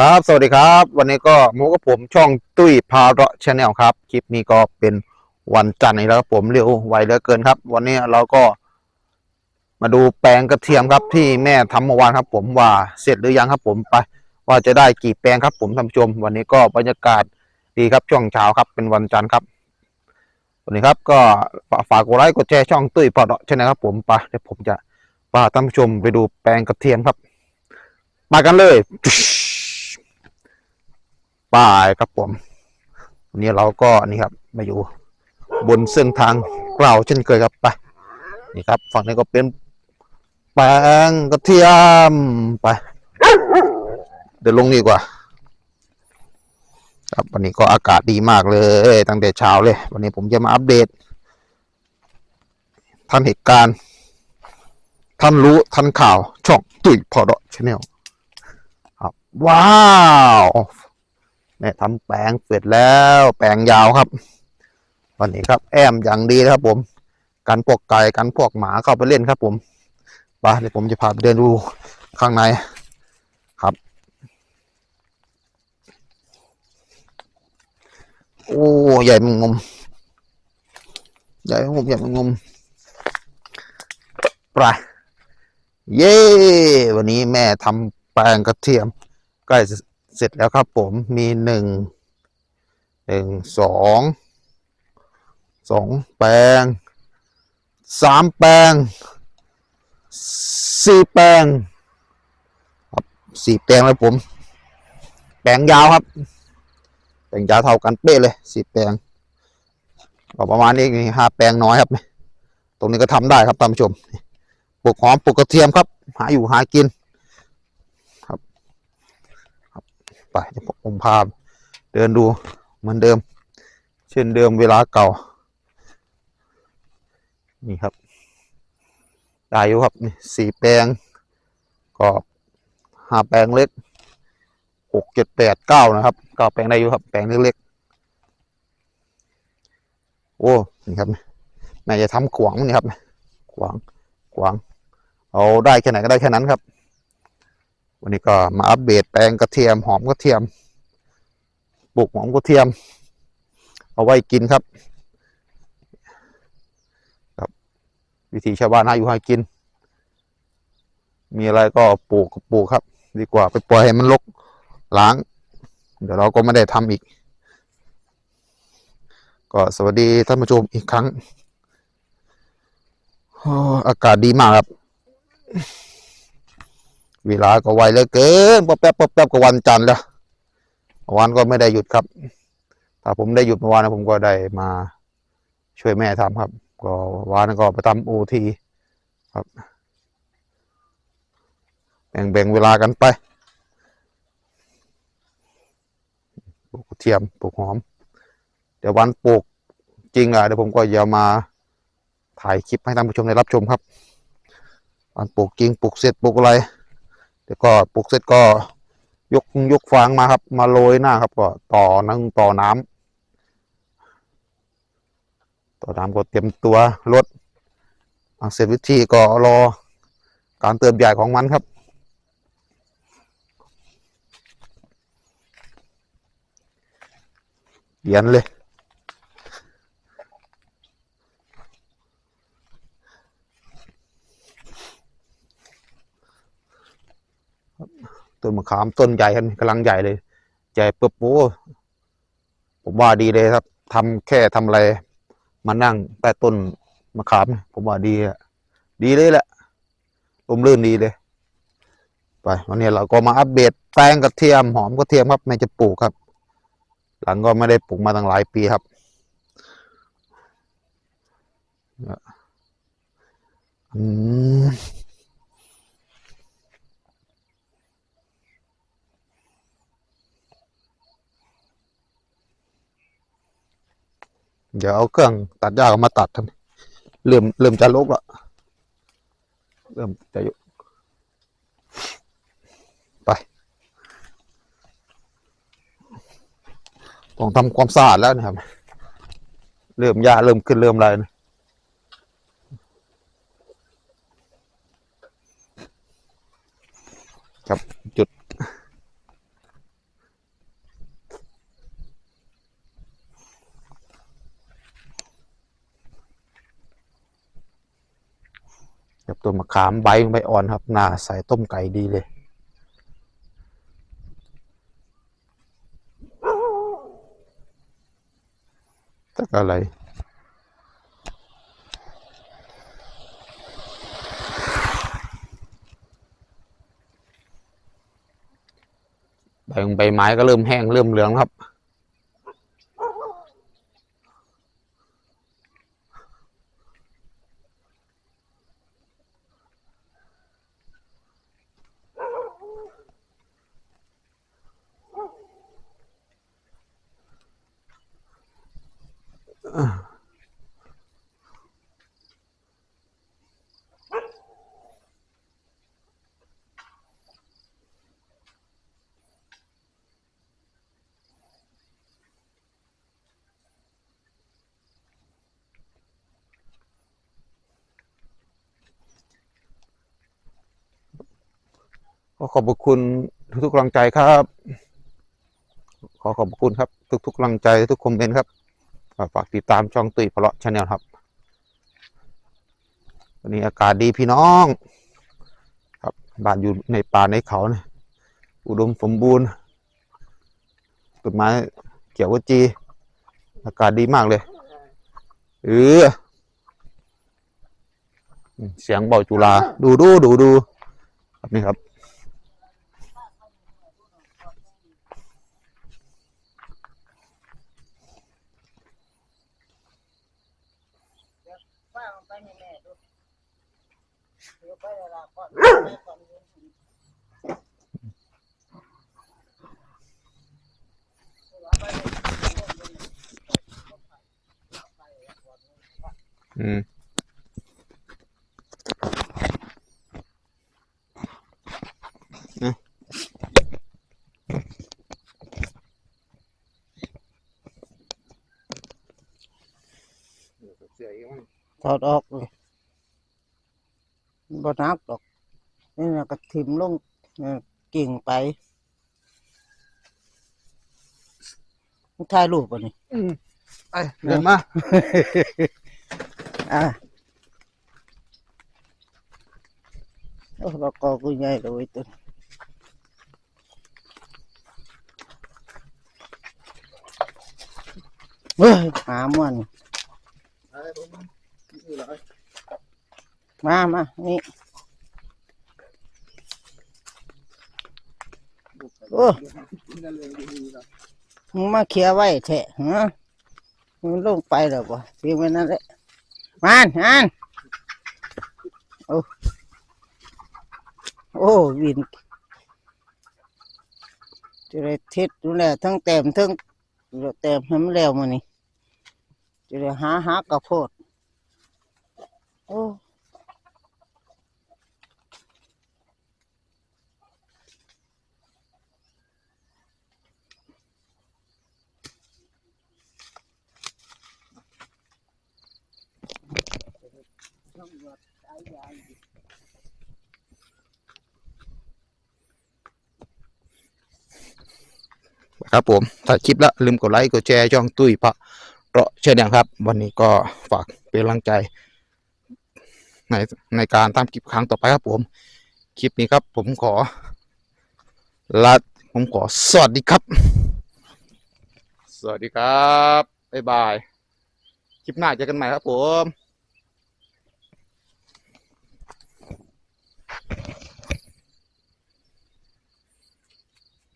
ครับ สวัสดีครับ วันนี้ก็มูกับผมช่องตุ้ยพาเราะชาแนลครับ คลิปนี้ก็เป็นวันจันทร์อีกแล้วครับผมเร็วไวเหลือเกินครับ วันนี้เราก็ มาดูแปลงกระเทียมครับที่แม่ทำเมื่อวานครับ ผมว่าเสร็จหรือยังครับ ผมไป ว่าจะได้กี่แปลงครับ ผมท่านผู้ชม วันนี้ก็บรรยากาศดีครับช่วงเช้าครับเป็นวันจันทร์ครับวันนี้ครับก็ฝากกดไลค์กดแชร์ช่องตุ้ยพาเราะชแนลครับผมไปเดี๋ยวผมจะพาท่านผู้ชมไปดูแปลงกระเทียมครับ มากันเลย ป้ายครับผมวันนี้เราก็นี่ครับมาอยู่บนเส้นทางเกล่าวเช่นเคยครับไปนี่ครับ ฝั่งนี้ก็เป็นแปลงกระเทียมไปเดี๋ยวลงดีกว่า ครับวันนี้ก็อากาศดีมากเลย ตั้งแต่เช้าเลย วันนี้ผมจะมาอัปเดตท่านเหตุการณ์ท่านรู้ท่านข่าว ช่อง ตุ๋ยพอดอชแนลครับ ว้าว แม่ทำแปลงเสร็จแล้วแปลงยาวครับวันนี้ครับ แอมอย่างดีนะครับ ผม กันพวกไก่กันพวกหมาเข้าไปเล่นครับ ผมไปเดี๋ยวผมจะพาไปเดินดูข้างในครับ โอ้ใหญ่มึงงมใหญ่มงมใหญ่มึงงมไปเย้ วันนี้แม่ทำแปลงกระเทียมใกล้ เสร็จแล้วครับผมมีหนึ่งหนึ่งสองสองแปลงสามแปลงสี่แปลงครับสี่แปลงเลยผม แปลงยาวครับ แปลงยาวเท่ากันเป๊ะเลยสี่แปลงก็ประมาณนี้ห้าแปลงน้อยครับ ตรงนี้ก็ทำได้ครับท่านผู้ชมปลูกหอมปลูกกระเทียมครับ หาอยู่หากิน ไปผมพาเดินดูเหมือนเดิม เช่นเดิมเวลาเก่า นี่ครับได้อยู่ครับนี่สี่แปลงก็ห้าแปลงเล็กหกเจ็ดแปดเก้านะครับเก้าแปลงได้อยู่ครับแปลงเล็กๆโอ้นี่ครับแม่จะทำขวางนี่ครับขวางขวางเอาได้แค่ไหนก็ได้แค่นั้นครับ วันนี้ก็มาอัปเดตแปลงกระเทียมหอมกระเทียมปลูกหอมกระเทียม เอาไว้กินครับครับ วิธีชาวบ้านหาอยู่หากิน มีอะไรก็ปลูกปลูกครับ ดีกว่าไปปล่อยให้มันรกล้าง เดี๋ยวเราก็ไม่ได้ทำอีก ก็สวัสดีท่านผู้ชมอีกครั้งโอ้อากาศดีมากครับ เวลาก็ไวเหลือเกินป๊บแป๊บป๊บแป๊บก็วันจันทร์แล้ววานก็ไม่ได้หยุดครับ ถ้าผมได้หยุดเมื่อวานนะผมก็ได้มาช่วยแม่ทำครับ ก็วานก็ไปทำโอทีครับ แบ่งแบ่งเวลากันไปปลูกเทียมปลูกหอม เดี๋ยววันปลูกจริงอะเดี๋ยวผมก็จะมาถ่ายคลิปให้ท่านผู้ชมได้รับชมครับวันปลูกจริงปลูกเสร็จปลูกอะไร เดี๋ยวก็ปลูกเสร็จก็ยกยกฟางมาครับ มาโรยหน้าครับ ก็ต่อนังต่อน้ำต่อน้ำก็เตรียมตัวรถเสร็จวิธีก็รอการเติมใหญ่ของมันครับเย็นเลย ต้น มะขามต้นใหญ่ครับกำลังใหญ่เลยใหญ่ปุ๊บโอ้ผมว่าดีเลยครับทำแค่ทำอะไร มานั่งใต้ต้นมะขาม ผมว่าดีอะดีเลยแหละลมลื่นดีเลย ไปวันนี้เราก็มาอัปเดตแปลงกระเทียมหอมกระเทียมครับแม่จะปลูกครับ หลังก็ไม่ได้ปลูกมาตั้งหลายปีครับอืม เดี๋ยวเอาเครื่องตัดหญ้ามาตัดทันเริ่มเริ่มจะลกละเริ่มจะยุไป ต้องทำความสะอาดแล้วนะครับ เริ่มหญ้าเริ่มขึ้นเริ่มอะไรนะครับ จุด ตัว มะขามใบใบอ่อนครับน่าใส่ต้มไก่ดีเลย ตักอะไรใบใบไม้ก็เริ่มแห้งเริ่มเหลืองครับ ขอขอบคุณทุกๆกำลังใจครับ ขอขอบคุณครับ ทุกๆกำลังใจทุกคอมเมนต์ครับ ฝากติดตามช่องตุยพเลาะชาแนลครับ วันนี้อากาศดีพี่น้อง ครับบ้านอยู่ในป่าในเขาเนี่ยอุดมสมบูรณ์ต้นไม้เขียวขจี อากาศดีมากเลยเออเสียงเบาจุฬาดูดูดูดูครับนี่ครับ ป้าเอาไปให้แม่ดูเดี๋ยวไปเวลาก่ อนแม่ก่อนเรียนถึงอืมนะถอดออกเลย บ่นักดอก นี่นะก็ทิมลงเนี่ยกิ่งไปมึงถ่ายรูปป่ะนี่ไปเดินมาอะโอ้เราก็กูใหญ่เลยตัวนี้เฮ้ยหามันมามานี่ โอ้มึงมาเคลียร์ไว้แทะฮะมึงลงไปแล้วบ่ทิ้งไว้นั่นแหละมานมานโอ้โอ้วินจะได้ท็ดดูแลทั้งแต้มทั้งแต้มให้มันแล้วมานี่จะได้หาหากระโพด ครับผมถ้าคลิปละลืมกดไลค์กดแชร์ช่องตุ้ยพระเราะเช่นเดียงครับ วันนี้ก็ฝากเป็นกำลังใจ ในในการตามคลิปครั้งต่อไปครับผม คลิปนี้ครับ ผมขอลาผมขอสวัสดีครับ สวัสดีครับบ๊ายบายคลิปหน้าเจอกันใหม่ครับผม